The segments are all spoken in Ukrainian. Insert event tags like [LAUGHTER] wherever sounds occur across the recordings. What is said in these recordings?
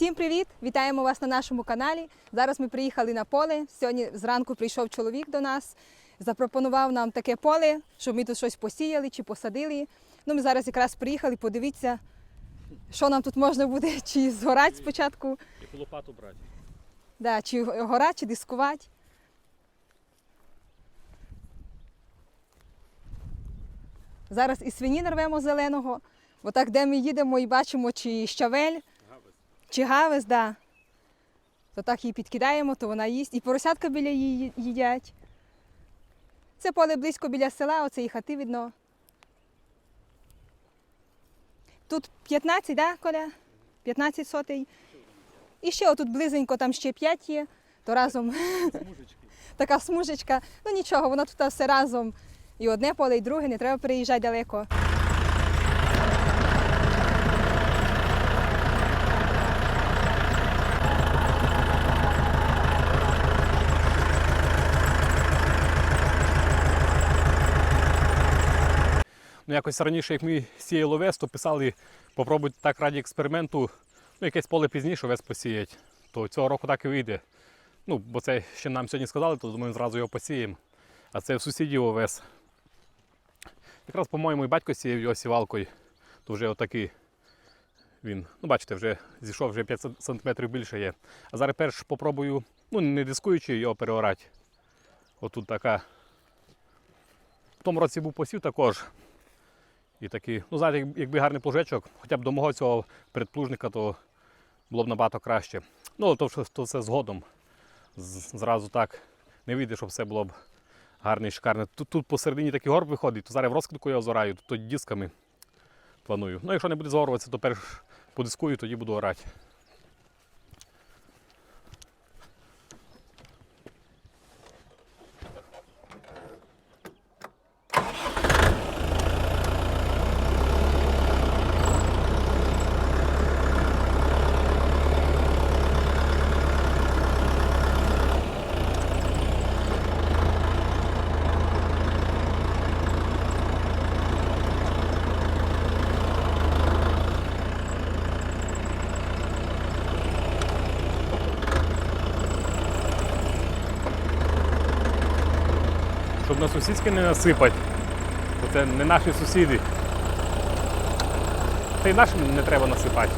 Всім привіт! Вітаємо вас на нашому каналі. Зараз ми приїхали на поле. Сьогодні зранку прийшов чоловік до нас, запропонував нам таке поле, щоб ми тут щось посіяли чи посадили. Ну, ми зараз якраз приїхали, подивіться, що нам тут можна буде, [LAUGHS] чи згорати спочатку, Яку лопату брати? да, чи горати, чи дискувати. Зараз і свині нарвемо зеленого. Бо так, де ми їдемо і бачимо, чи щавель. Чи гавес, да. то так її підкидаємо, то вона їсть. І поросятка біля її їдять. Це поле близько біля села, оце і хати видно. Тут 15, да, Коля? 15 сотей. І ще отут близенько, там ще 5 є, то разом Мужички. [LAUGHS] така смужечка. Ну нічого, воно тут все разом. І одне поле, і друге, не треба переїжджати далеко. Ну, якось раніше, як ми сіяли овес, то писали, попробуйте так раді експерименту, ну, якесь поле пізніше овес посіять. То цього року так і вийде. Ну, бо це ще нам сьогодні сказали, то думаю, зразу його посіємо. А це в сусідів овес. Якраз, по-моєму, і батько сіяв його сівалкою, то вже отакий він. Ну, бачите, вже зійшов, вже 5 см більше є. А зараз перш попробую, ну, не дискуючи, його переорати. Отут така. В тому році був посів також. І такий, ну знаєте, якби гарний плужечок, хоча б до мого цього предплужника, то було б набагато краще. Ну, то, то це згодом. Зразу так не вийде, щоб все було б гарне і шикарне. Тут, тут посередині такий горб виходить, то зараз в розкидку я озираю, то дисками планую. Ну, якщо не буде зоруватися, то перш подискую, тоді буду орати. Щоб на сусідське не насипати. Бо це не наші сусіди. Та й нашим не треба насипати.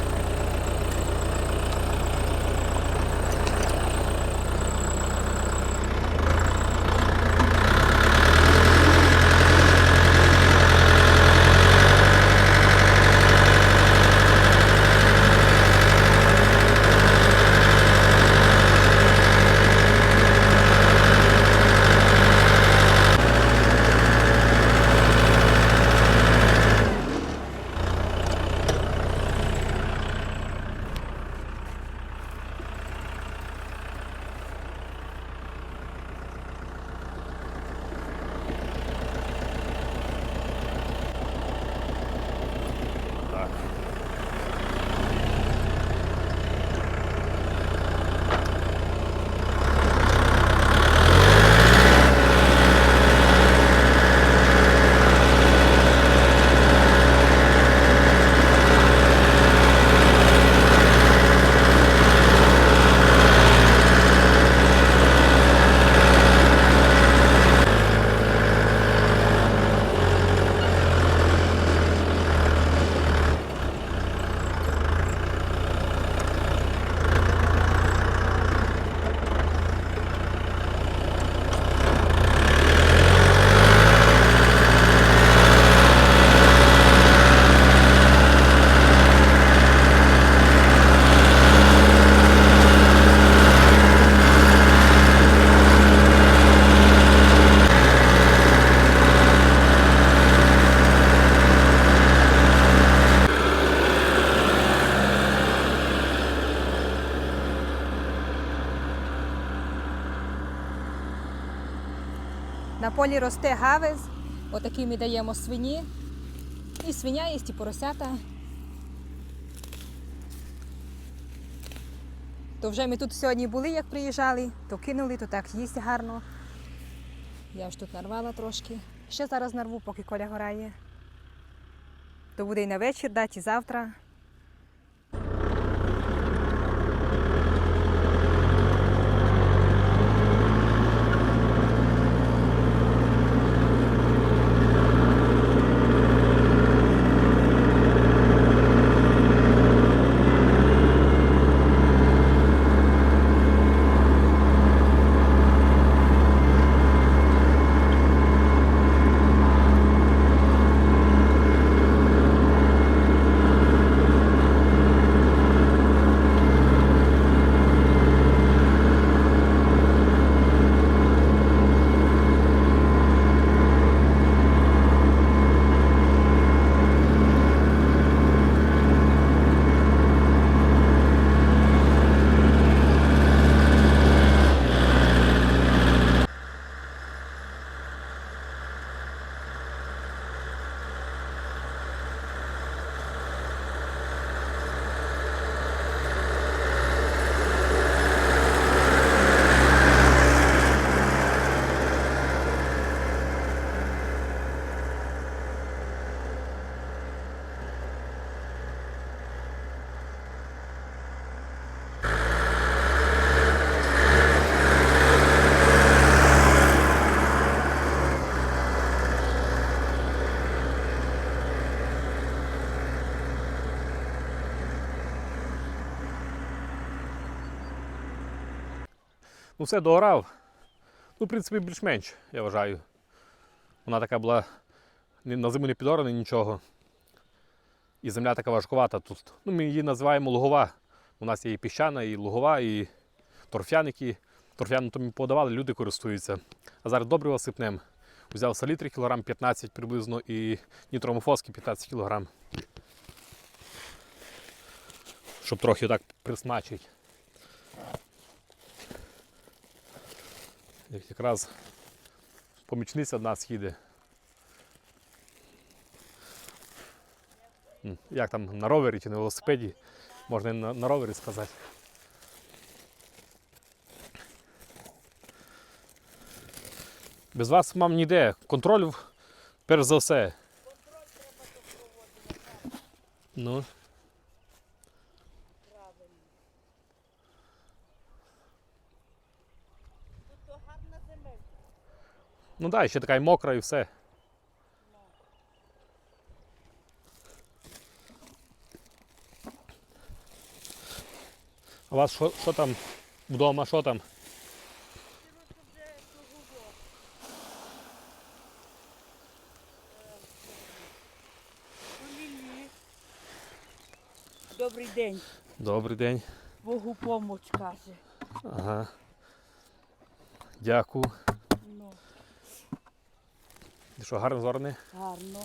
На полі росте гавез, отакий ми даємо свині. І свиня є, і поросята. То вже ми тут сьогодні були, як приїжджали, то кинули, то так їсть гарно. Я ж тут нарвала трошки. Ще зараз нарву, поки коля горає. То буде і на вечір дати, завтра. Ну, все доорав. Ну, в принципі, більш-менш, я вважаю. Вона така була на зиму не підорана, нічого. І земля така важкувата тут. Ну, ми її називаємо лугова. У нас є і піщана, і лугова, і торфяники. Торфяну то ми подавали, люди користуються. А зараз добрива сипнем. Взяв салітри кілограм 15 приблизно і нітромофоски 15 кілограм. Щоб трохи так присмачити. Як якраз помічниця одна. М, Як там на ровері чи на велосипеді? Можна і на, на ровері сказати. Без вас, мам, ніде. Контроль перш за все. Ну. Тут то гарна земелька. Ну так, ще така й мокра і все. А у вас що, що там вдома, що там? Добрий день. Добрий день. Богу помоч каже. Ага. Дякую. Ну, що, гарно зорене? гарно.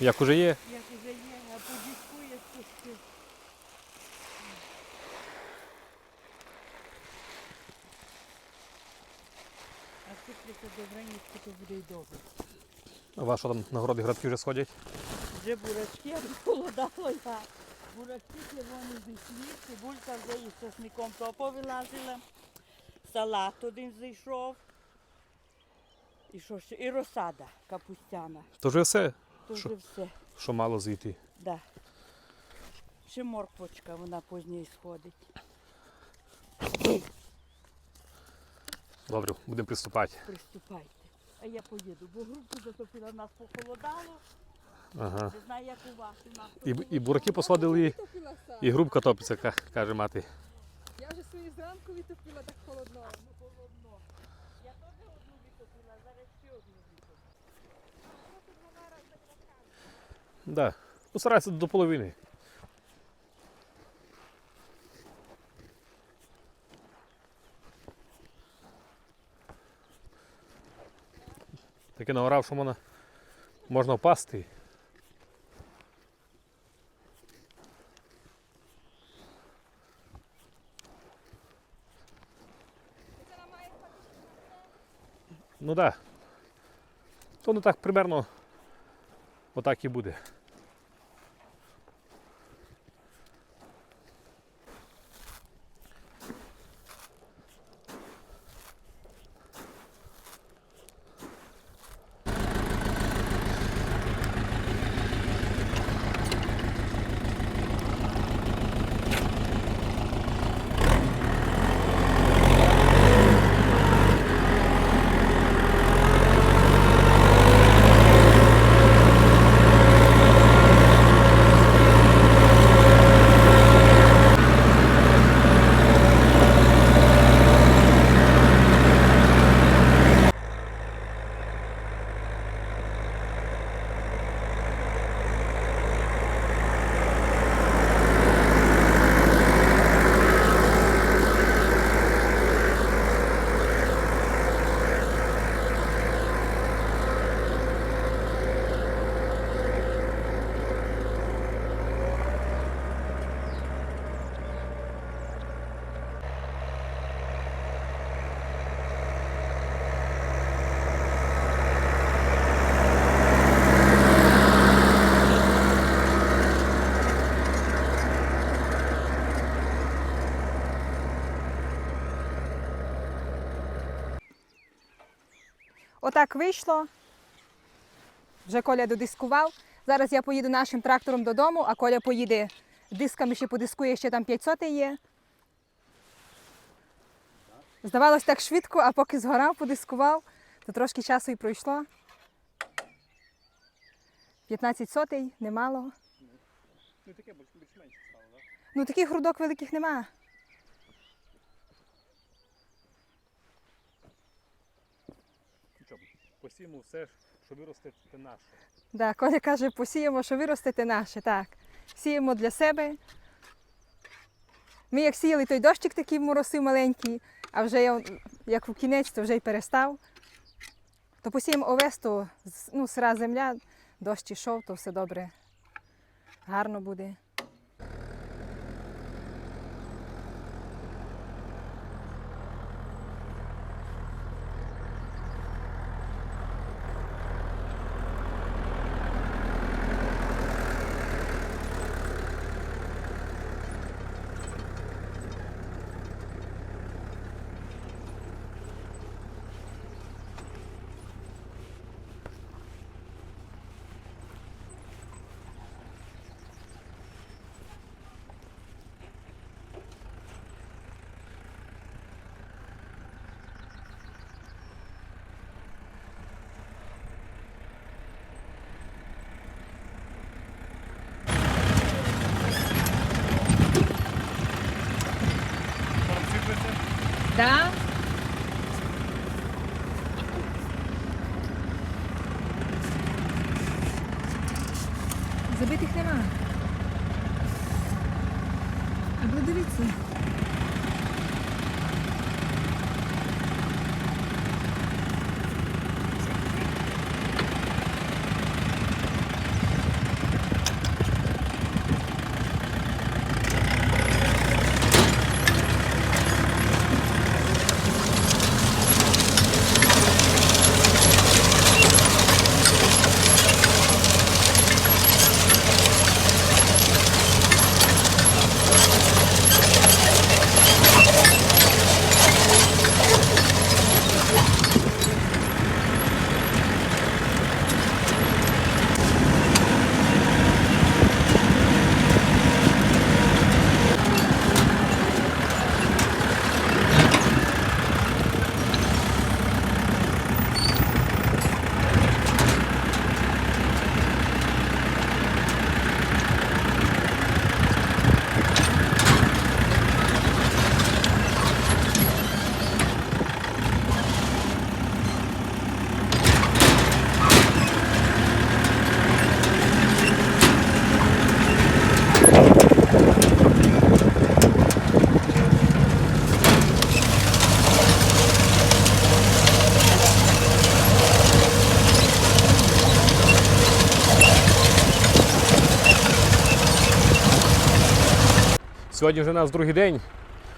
Як уже є? Як уже є, а подіскує спусти. А сиплеться добранічки, то буде й добре. А у вас що там нагороди градки вже сходять? Вже бурачки, я похолодало я. Бурачки червоні зійшли, цибулька вже із часником то повилазила. Салат один зійшов. І що ще? І розсада капустяна. То вже все, То Що? вже все. що мало зійти. Да. Ще морквочка, вона пізніше сходить. Добре, будемо приступати. Приступайте. А я поїду, бо грубку затопила, нас похолодало. Ага. Не знаю, як у вас. Нас І, і бураки посадили, і, і грубка топиться, каже мати. Зранку відтопила так холодно. холодно. Я теж одну витопила, зараз ще одну витоплю. Да. Ну, старайся до половини. Таке наорав, що можна, можна впасти. Ну так. Да. То не так примерно отак і буде. Отак вийшло. Вже Коля додискував. Зараз я поїду нашим трактором додому, а Коля поїде дисками ще подискує, ще там 500 є. Здавалось так швидко, а поки згорав, подискував, то трошки часу і пройшло. 15 сотей, немало. Не таке більш-менш стало, так? Ну таких грудок великих нема. Посіємо все, що виросте, це наше. Да, Коля каже, посіємо, що виростете наше, так. Сіємо для себе. Ми як сіяли, той дощик такий моросив маленький, а вже як у кінець, то вже й перестав. То посіємо овес, то ну, сира земля, дощ ішов, то все добре. Гарно буде. Да? Забитих нема. А дивіться. Сьогодні вже у нас другий день.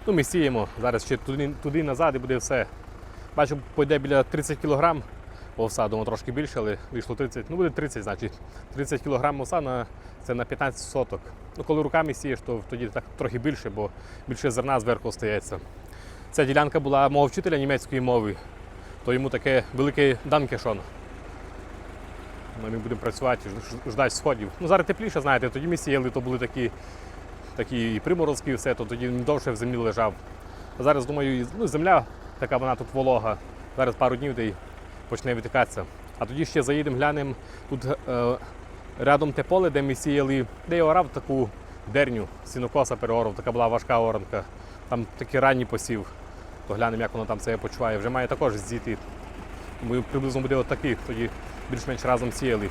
Ну, ми сіємо. Зараз ще туди, туди назад і буде все. Бачу, пойде біля 30 кг овса, думаю, трошки більше, але вийшло 30. Ну, буде 30, значить. 30 кг овса на, це на 15 соток. Ну, коли руками сієш, то тоді так трохи більше, бо більше зерна зверху остається. Ця ділянка була мого вчителя німецької мови, то йому таке велике данкешон. Ми будемо працювати, ждати сходів. Ну, зараз тепліше, знаєте, тоді ми сіяли, то були такі такі і приморозки, і все, то тоді довше в землі лежав. А зараз, думаю, ну, земля така вона тут волога. Зараз пару днів де й почне витикатися. А тоді ще заїдемо, глянемо тут е, рядом те поле, де ми сіяли, де я орав таку дерню, сінокоса переорав, така була важка оранка. Там такий ранній посів. То глянемо, як воно там себе почуває. Вже має також зійти. Ми приблизно буде отакий, тоді більш-менш разом сіяли.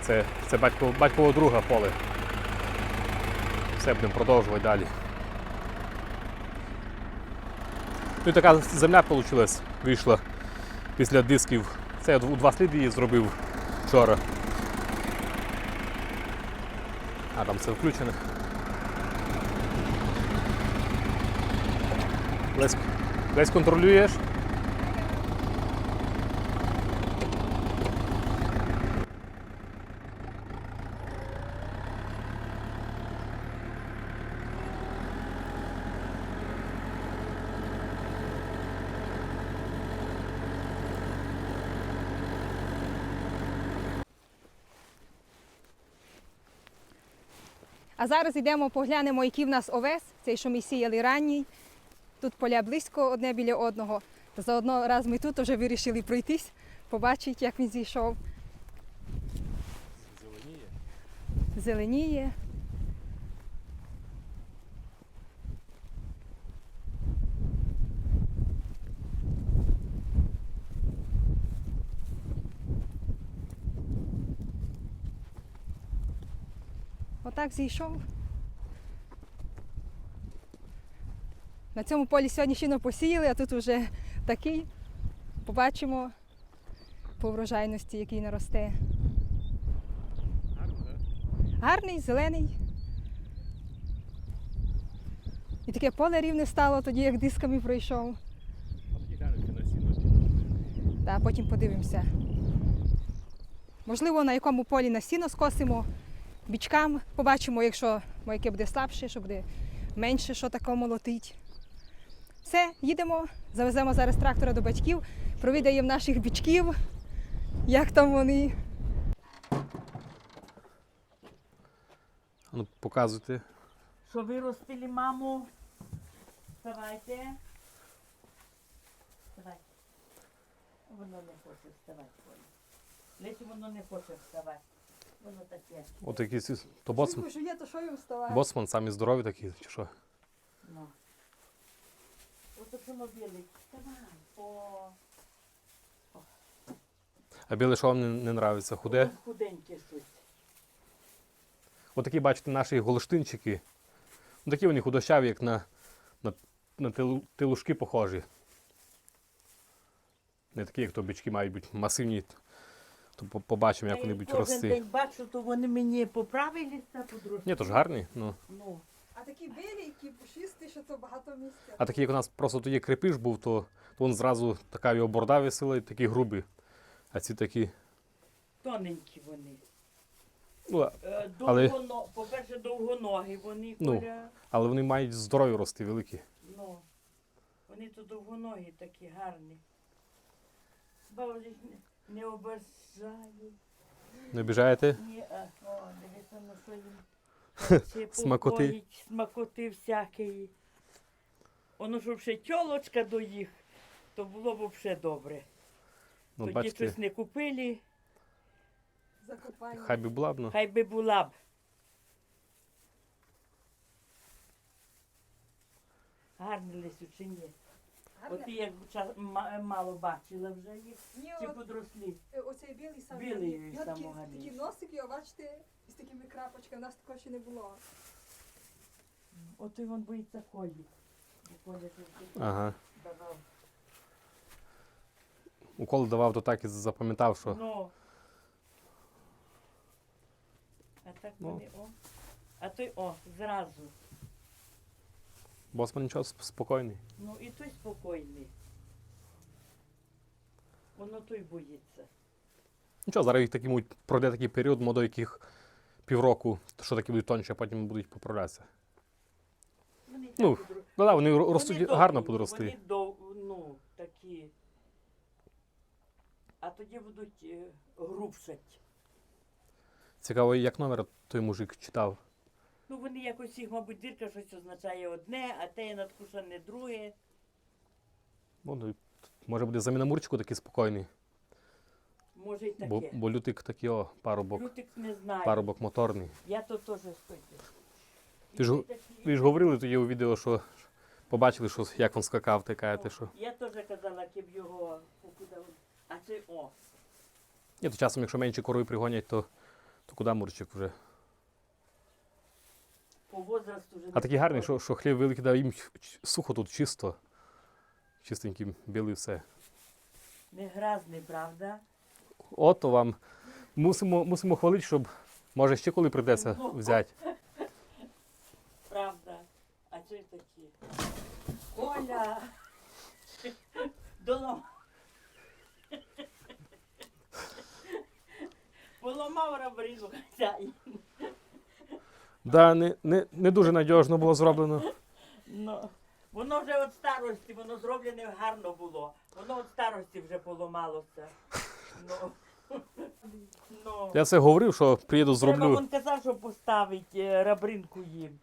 Це, це батько, батькового друга поле. Все будемо продовжувати далі. Ну і така земля вийшла, вийшла після дисків. Це я у два сліди її зробив вчора. А там все включено. Десь, десь контролюєш? А зараз йдемо поглянемо, який в нас овес, цей, що ми сіяли ранній. Тут поля близько одне біля одного. Заодно раз ми тут вже вирішили пройтись, побачити, як він зійшов. Зеленіє. Зеленіє. Отак зійшов. На цьому полі сьогодні щойно посіяли, а тут вже такий. Побачимо по врожайності, який наросте. Гарний, зелений. І таке поле рівне стало тоді, як дисками пройшов. Та потім подивимося. Можливо, на якому полі на сіно скосимо, бічкам побачимо, якщо яке буде слабше, що буде менше, що таке молотить. Все, їдемо, завеземо зараз трактора до батьків, провідаємо наших бічків, як там вони. Ну, показуйте. Що виростили маму? Вставайте. Вставай. Воно не хоче вставати. Лесі воно не хоче вставати. Воно таке. От якийсь то боцман. що є, то що їм вставати? Боцман самі здорові такі, чи що? Ну. Ото що воно білий. Вставай. О, А біле, що вам не, не нравиться? Худе? худеньке щось. Отакі, бачите, наші голштинчики. Ну, такі вони худощаві, як на, на, на тилу- тилушки похожі. Не такі, як то бички мають бути масивні. То по- побачимо, як вони будуть кожен рости. день бачу, то вони мені поправилися, подросли. Ні, то ж гарні. Ну. Ну, А такі білі, які пушисті, що то багато місця. А такі, як у нас просто тоді крепиш був, то, то він зразу така його борда висила і такі грубі. А ці такі. тоненькі вони. Ну, а- Е, Але- Довгоно... По-перше, довгоногі вони, Ну. Коля. але вони мають здорові рости великі. Ну, вони то довгоногі такі гарні. Бабу ж не, обажаю. Не обіжаєте? Ні, а, о, дивіться, ну що їм. [LAUGHS] Смакоти. Смакоти всякої. Воно щоб ще тьолочка до їх, то було б взагалі добре. Ну, Тоді бачите, щось не купили, Закопання. хай би була б, ну. хай би була б. Гарні лисю чи ні? От ти як ча- ма- мало бачила вже їх, Ні, чи от, подрослі. е, оцей білий самий. Білий гарний. Його такі, самогарний. такі носики, а бачите, з такими крапочками. У нас такого ще не було. От і він боїться колі. Бо Коля Ага. давав. Укол давав, то так і запам'ятав, що. Ну. А так Ну. вони, о. А той, о, зразу. Босман нічого спокійний. Ну і той спокійний. Воно той боїться. Нічого, зараз їх такі будуть, пройде такий період, мо до яких півроку, що такі будуть тонші, а потім будуть поправлятися. Вони так Ну, подро- Ну так, вони ро- вони ростуть довгі, гарно подросли. Вони дов, ну, такі. А тоді будуть е, грубшать. Цікаво, як номер той мужик читав. Ну, вони якось їх, мабуть, дірка щось означає одне, а те надкушене друге. Ну, ну, може буде заміна мурчику такий спокійний. Може й таке. Бо, бо лютик такий о, парубок, Лютик не знаю. парубок моторний. Я то теж стою. Ви ж, го- ви ж говорили тоді у відео, що побачили, що, як він скакав, ти кажете, що. Я теж казала, ким його покуди. він- А це о. Ні, то часом, якщо менші корови пригонять, то, то куди мурчик вже. По возрасту вже А такий гарний, що, що хліб великий, да, їм сухо тут чисто. Чистенький, білий все. не грязний, правда? Ото вам мусимо, мусимо хвалити, щоб може ще коли прийдеться Ну. взяти. [LAUGHS] Правда. А це такі. Оля! [LAUGHS] Долом. [LAUGHS] Поламав рабрину хазяїн. Да, не, не, не дуже надіжно було зроблено. Ну, воно вже від старості, воно зроблене гарно було. Воно від старості вже поламалося. Ну. Ну. Я це говорив, що приїду Треба, зроблю. він казав, що поставить е, рабринку їм.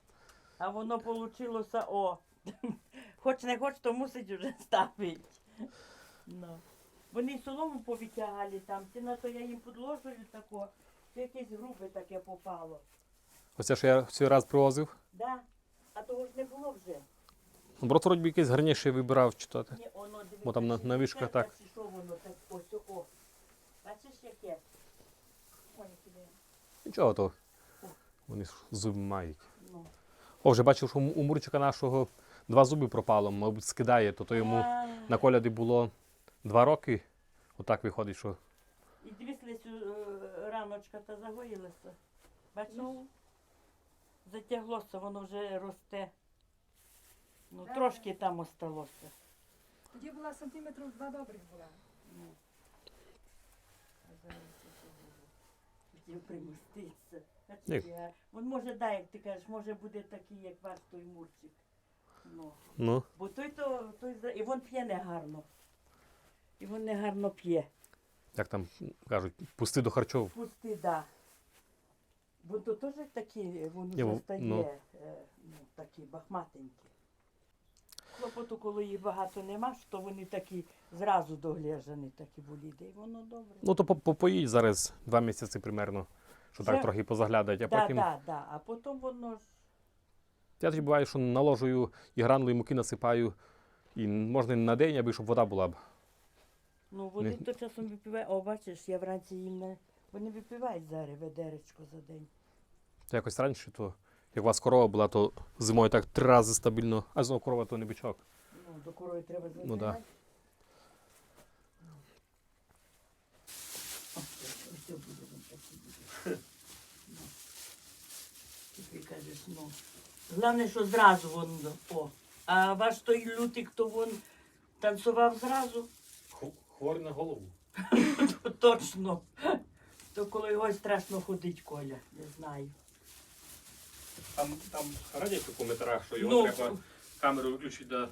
А воно вийшло, о. Хоч не хоч, то мусить вже ставити. Ну. Вони солому повитягали там, ці на то я їм підложую тако, це якесь грубе таке попало. Оце що я цей раз привозив. Да? А того ж не було вже. Брат вроді якийсь гарніший вибирав читати. Ні, воно дивіться. Бо там на- на вишках так. чи Що воно так, ось, о. Бачиш яке? Ой, яке. Нічого то. Вони ж зуби мають. Ну. О, вже бачив, що у у Мурчика нашого два зуби пропало, мабуть, скидає, то, то йому А, на коляді було два роки. Отак виходить, що І дивись, Лесю, е, раночка та загоїлася. Бачиш? Ну. Затяглося, воно вже росте. Ну, Да. трошки там осталося. Тоді була сантиметрів два добрих була. Ну. А зараз це буде. Хотів примоститися. Як? Я- Він може, да, як ти кажеш, може буде такий, як ваш той мурчик. Ну. ну, Бо той то, той, за- і він п'є негарно. І він негарно п'є. як там кажуть, пусти до харчов. Пусти, да. Бо то теж такі, він вже стає, ну. е, ну, такі бахматенькі. Клопоту, коли їх багато нема, то вони такі зразу догляжені, такі боліди. І воно добре. Ну то по- попоїть зараз два місяці примерно, що так трохи позаглядать, а да, потім. да, да. А потім воно ж. Я тоді буває, що наложую і гранули муки насипаю, і можна на день, аби щоб вода була б. Ну, вони Не- то часом випивають. О, бачиш, я вранці їм не. Вони випивають зараз ведеречко за день. То якось раніше, то як у вас корова була, то зимою так три рази стабільно, а знову корова то не бичок. Ну, до корови треба Ну, забирати. да. О, ось буде він такий буде. Ну. Ти кажеш, ну. Головне, що зразу воно. О. А ваш той лютик, то він танцював зразу? Хворий на голову. [LAUGHS] Точно. То коли його страшно ходить, Коля, не знаю. Там, там радять у коментарях, що його Ну, треба камеру виключити, да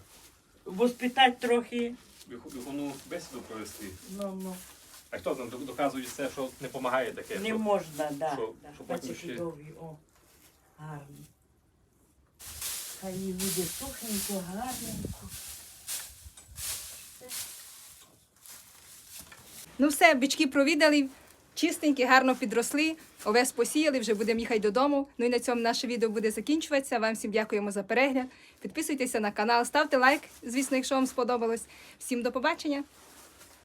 Воспитати трохи. виховну бесіду провести. Ну, ну. А хто там доказує все, що не допомагає таке? Не можна, да. що- да. що потім Бачиш, ще- довгі, о. Гарні. Хай їй буде сухенько, гарненько. Ну все, бички провідали, чистенькі, гарно підросли, овес посіяли, вже будемо їхати додому. Ну і на цьому наше відео буде закінчуватися. Вам всім дякуємо за перегляд. Підписуйтеся на канал, ставте лайк, звісно, якщо вам сподобалось. Всім до побачення!